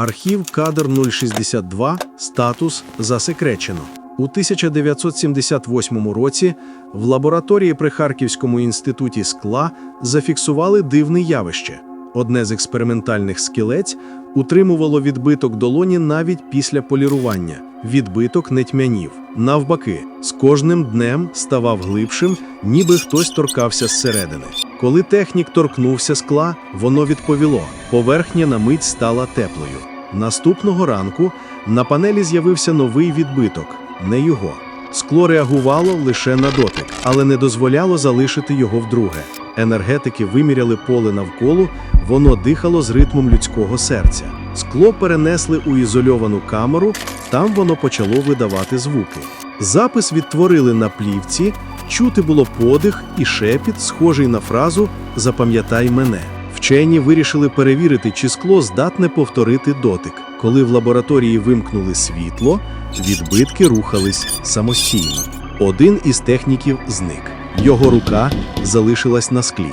Архів кадр 062. Статус засекречено. У 1978 році в лабораторії при Харківському інституті скла зафіксували дивне явище. Одне з експериментальних скелець утримувало відбиток долоні навіть після полірування. Відбиток не тьмянів. Навпаки, з кожним днем ставав глибшим, ніби хтось торкався зсередини. Коли технік торкнувся скла, воно відповіло. Поверхня на мить стала теплою. Наступного ранку на панелі з'явився новий відбиток, не його. Скло реагувало лише на дотик, але не дозволяло залишити його вдруге. Енергетики виміряли поле навколо, воно дихало з ритмом людського серця. Скло перенесли у ізольовану камеру, там воно почало видавати звуки. Запис відтворили на плівці, чути було подих і шепіт, схожий на фразу Запам'ятай мене. Вчені вирішили перевірити, чи скло здатне повторити дотик. Коли в лабораторії вимкнули світло, відбитки рухались самостійно. Один із техніків зник. Його рука залишилась на склі.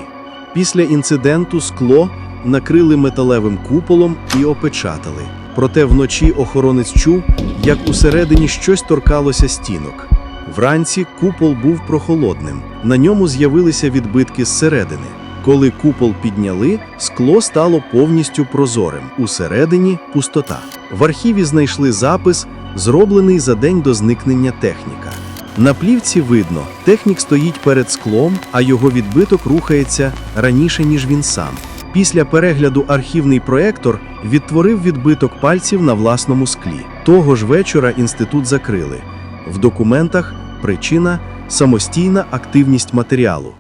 Після інциденту скло накрили металевим куполом і опечатали. Проте вночі охоронець чув, як усередині щось торкалося стінок. Вранці купол був прохолодним. На ньому з'явилися відбитки зсередини. Коли купол підняли, скло стало повністю прозорим. Усередині пустота. В архіві знайшли запис, зроблений за день до зникнення техніка. На плівці видно, технік стоїть перед склом, а його відбиток рухається раніше, ніж він сам. Після перегляду архівний проектор відтворив відбиток пальців на власному склі. Того ж вечора інститут закрили. В документах причина самостійна активність матеріалу.